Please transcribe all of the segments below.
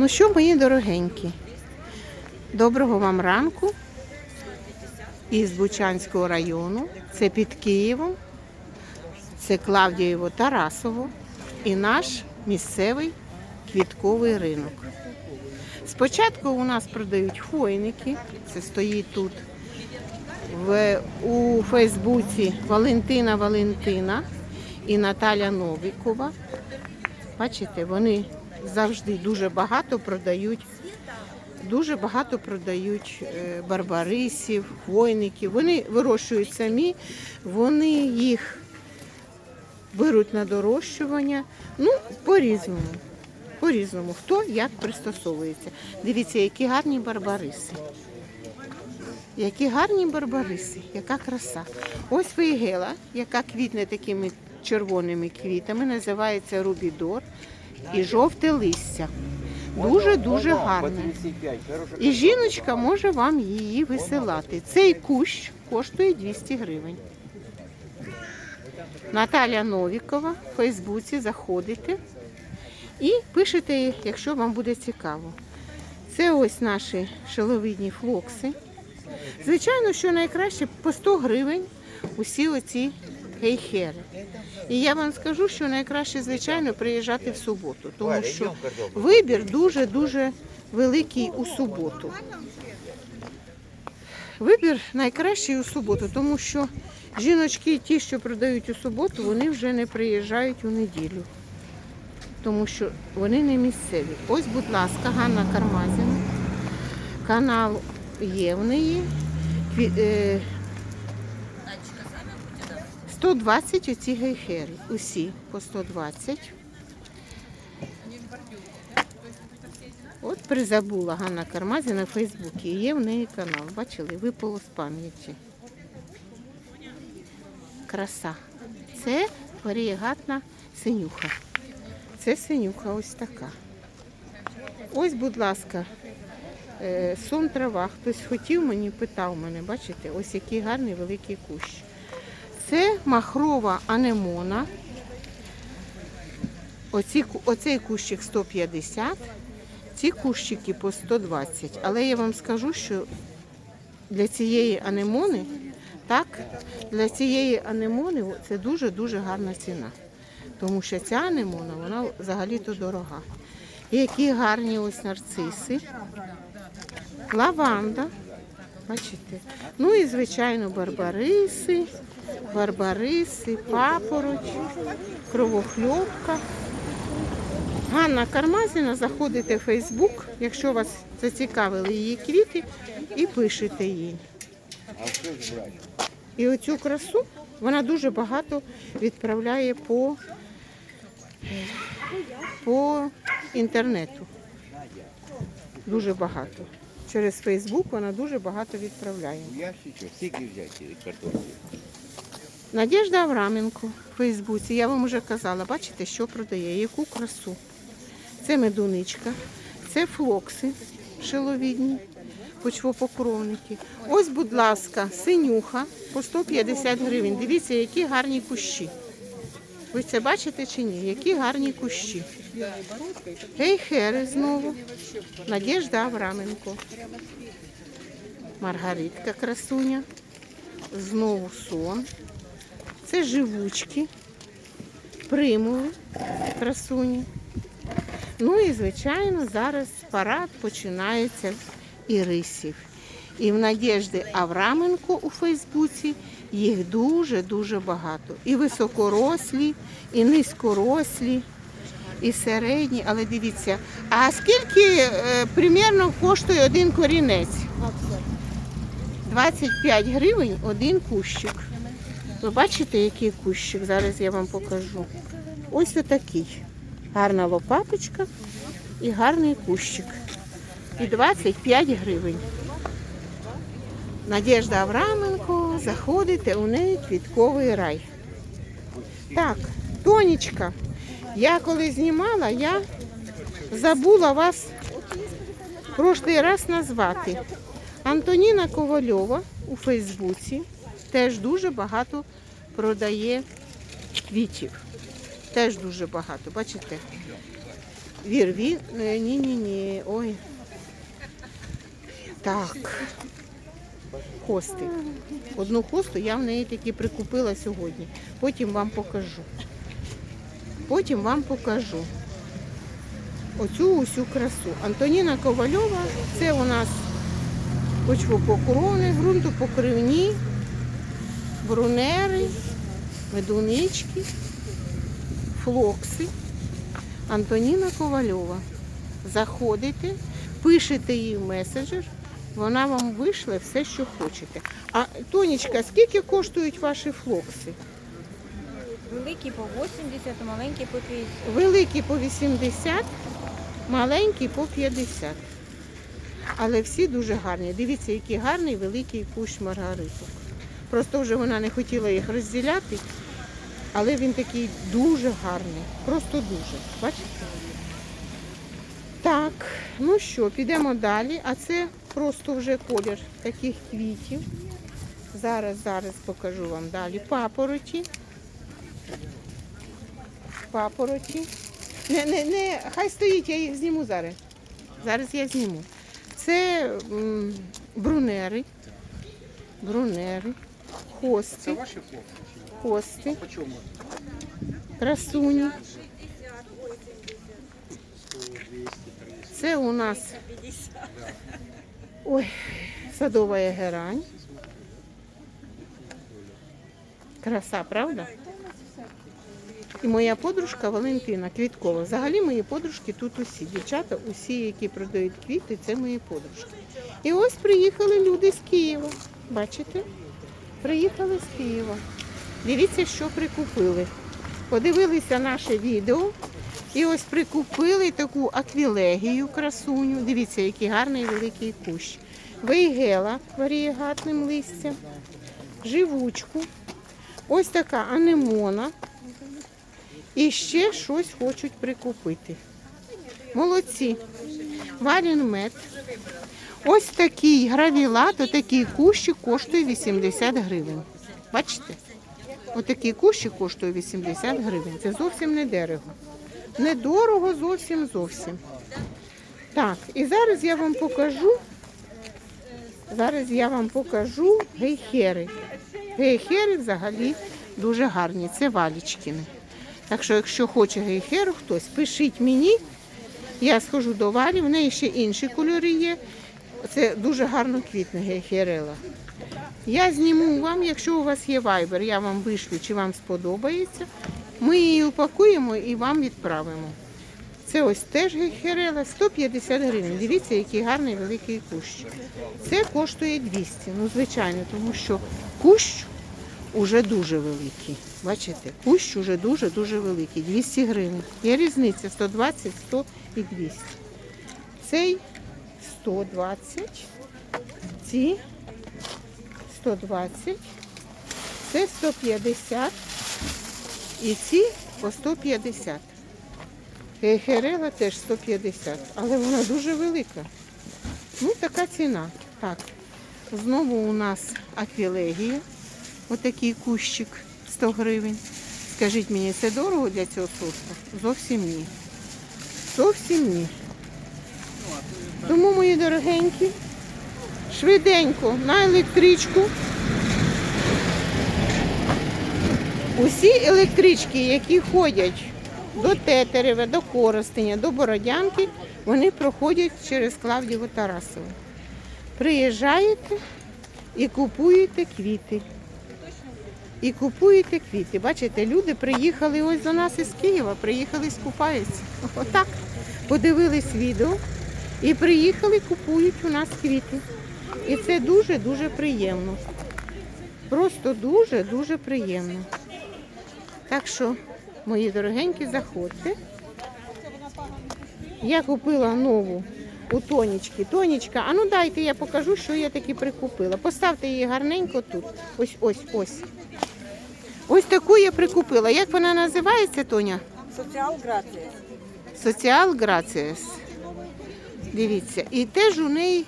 Ну що, мої дорогенькі, доброго вам ранку із Бучанського району. Це під Києвом, це Клавдієво Тарасово і наш місцевий квітковий ринок. Спочатку у нас продають хвойники, це стоїть тут в, у Фейсбуці Валентина Валентина і Наталя Новікова. Бачите, вони завжди дуже багато продають. Дуже багато продають е, барбарисів, хвойників. Вони вирощують самі, вони їх беруть на дорощування. Ну, по-різному. По-різному. Хто як пристосовується. Дивіться, які гарні барбариси. Які гарні барбариси, яка краса. Ось фейгела, яка квітне такими червоними квітами, називається рубідор і жовте листя. Дуже-дуже гарне. І жіночка може вам її висилати. Цей кущ коштує 200 гривень. Наталя Новікова в Фейсбуці заходите і пишете, якщо вам буде цікаво. Це ось наші шиловидні флокси. Звичайно, що найкраще по 100 гривень усі оці гейхери. І я вам скажу, що найкраще, звичайно, приїжджати в суботу, тому що вибір дуже-дуже великий у суботу. Вибір найкращий у суботу, тому що жіночки, ті, що продають у суботу, вони вже не приїжджають у неділю, тому що вони не місцеві. Ось, будь ласка, Ганна Кармазіна. Канал є в неї. Кві- е, 120 оці гейхери. Усі по 120. От призабула Ганна Кармазі на Фейсбуці. Є в неї канал. Бачили? Випало з пам'яті. Краса. Це варієгатна синюха. Це синюха ось така. Ось, будь ласка, е, сон трава. Хтось хотів мені, питав мене, бачите, ось який гарний великий кущ. Це махрова анемона. Оці, оцей кущик 150, ці кущики по 120. Але я вам скажу, що для цієї анемони, так, для цієї анемони це дуже-дуже гарна ціна. Тому що ця анемона, вона взагалі-то дорога. Які гарні ось нарциси. Лаванда. Бачите? Ну і, звичайно, барбариси, барбариси, папороч, кровохльопка. Ганна Кармазіна, заходите в Фейсбук, якщо вас зацікавили її квіти, і пишете їй. І оцю красу вона дуже багато відправляє по, по інтернету. Дуже багато. Через Фейсбук вона дуже багато відправляє. Ящичок, скільки взяти картоплі? Надежда Авраменко в Фейсбуці. Я вам вже казала, бачите, що продає, яку красу. Це медуничка, це флокси шиловідні, почвопокровники. Ось, будь ласка, синюха по 150 гривень. Дивіться, які гарні кущі. Ви це бачите чи ні? Які гарні кущі. Гейхери знову. Надежда Авраменко. Маргаритка красуня. Знову сон. Це живучки, примули, красуні. Ну і, звичайно, зараз парад починається ірисів. І в Надежди Авраменко у Фейсбуці їх дуже-дуже багато. І високорослі, і низькорослі, і середні. Але дивіться, а скільки е, примірно коштує один корінець? 25 гривень один кущик. Ви бачите, який кущик? Зараз я вам покажу. Ось отакий. Гарна лопаточка і гарний кущик. І 25 гривень. Надежда Авраменко, заходите, у неї квітковий рай. Так, Тонечка, я коли знімала, я забула вас прошлий раз назвати. Антоніна Ковальова у Фейсбуці теж дуже багато продає квітів. Теж дуже багато, бачите? Вірві. Ні-ні-ні. Ой. Так. Хости. Одну хосту я в неї таки прикупила сьогодні. Потім вам покажу. Потім вам покажу. Оцю усю красу. Антоніна Ковальова, це у нас почвопокрони, ґрунтопокривні, брунери, медунички, флокси. Антоніна Ковальова. Заходите, пишете їй меседжер, вона вам вийшле все, що хочете. А Тонечка, скільки коштують ваші флокси? Великі по 80, а маленькі по 50. Великі по 80, маленькі по 50. Але всі дуже гарні. Дивіться, який гарний великий кущ маргариток. Просто вже вона не хотіла їх розділяти, але він такий дуже гарний. Просто дуже. Бачите? Так, ну що, підемо далі. А це просто вже колір таких квітів. Зараз, зараз покажу вам далі. Папороті. Папороті. Не, не, не, хай стоїть, я їх зніму зараз. Зараз я зніму. Це м, брунери. Брунери. Хости. Ваші хлопці? Хости. По чому? Красуні. 100, 200, 300. Це у нас ой, садова герань. Краса, правда? І моя подружка Валентина Квіткова. Взагалі мої подружки тут усі. Дівчата, усі, які продають квіти, це мої подружки. І ось приїхали люди з Києва. Бачите? Приїхали з Києва. Дивіться, що прикупили. Подивилися наше відео. І ось прикупили таку аквілегію красуню. Дивіться, який гарний великий кущ. Вейгела варієгатним листям, живучку. Ось така анемона. І ще щось хочуть прикупити. Молодці. Варін мед. Ось такий гравілат, такий кущик коштує 80 гривень. Бачите? Отакий кущик коштує 80 гривень. Це зовсім не дорого. Недорого зовсім зовсім. Так, і зараз я вам покажу. Зараз я вам покажу гейхери. Гейхери взагалі дуже гарні. Це валічкіни. Так що, якщо хоче гейхеру хтось, пишіть мені. Я схожу до валі, в неї ще інші кольори є. Це дуже гарно квітне гейхерела. Я зніму вам, якщо у вас є вайбер, я вам вишлю, чи вам сподобається. Ми її упакуємо і вам відправимо. Це ось теж гейхерела, 150 гривень. Дивіться, який гарний великий кущ. Це коштує 200, ну звичайно, тому що кущ уже дуже великий. Бачите, кущ уже дуже-дуже великий. 200 гривень. Є різниця 120, 100 і 200. Цей 120, ці 120, це 150 і ці по 150. Гейхерела теж 150, але вона дуже велика. Ну, така ціна. Так. Знову у нас аквілегія. Отакий кущик 100 гривень. Скажіть мені, це дорого для цього сорту? Зовсім ні. Зовсім ні. Тому, мої дорогенькі, швиденько на електричку. Усі електрички, які ходять до Тетерева, до Коростеня, до Бородянки, вони проходять через Клавдіво Тарасову. Приїжджаєте і купуєте квіти. І купуєте квіти. Бачите, люди приїхали ось до нас із Києва, приїхали скупаються. Отак. Подивились відео і приїхали, купують у нас квіти. І це дуже-дуже приємно. Просто дуже-дуже приємно. Так що, мої дорогенькі, заходьте. Я купила нову у Тонічки. Тонічка, а ну дайте я покажу, що я таки прикупила. Поставте її гарненько тут. Ось, ось, таку я прикупила. Як вона називається, Тоня? Соціал грація. Соціал Граціас. Дивіться. І теж у неї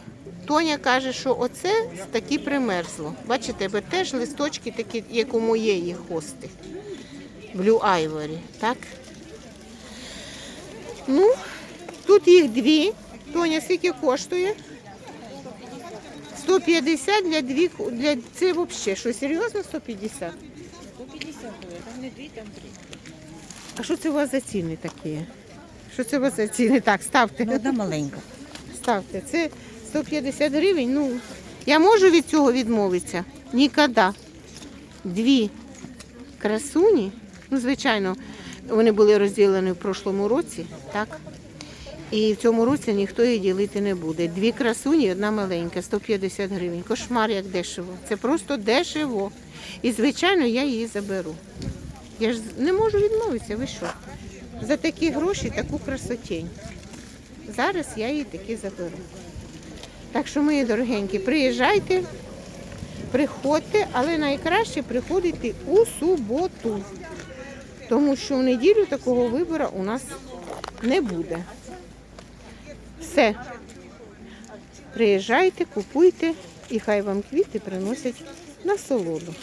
Тоня каже, що оце таки примерзло. Бачите, бо теж листочки такі, як у моєї хости. Blue Ivory, так? Ну, Тут їх дві. Тоня, скільки коштує? 150 для дві. Для... Це взагалі що, серйозно 150? 150 там не дві, там три. А що це у вас за ціни такі? Що це у вас за ціни? Так, ставте. Ну, одна маленька. Ставте. Це 150 гривень. Ну, я можу від цього відмовитися? Ніколи. Дві красуні. Ну, звичайно, вони були розділені в прошлому році, так? І в цьому році ніхто її ділити не буде. Дві красуні, одна маленька, 150 гривень. Кошмар як дешево. Це просто дешево. І, звичайно, я її заберу. Я ж не можу відмовитися, ви що? За такі гроші таку красотень. Зараз я її таки заберу. Так що, мої дорогенькі, приїжджайте, приходьте, але найкраще приходити у суботу. Тому що в неділю такого вибору у нас не буде. Все. Приїжджайте, купуйте і хай вам квіти приносять насолоду.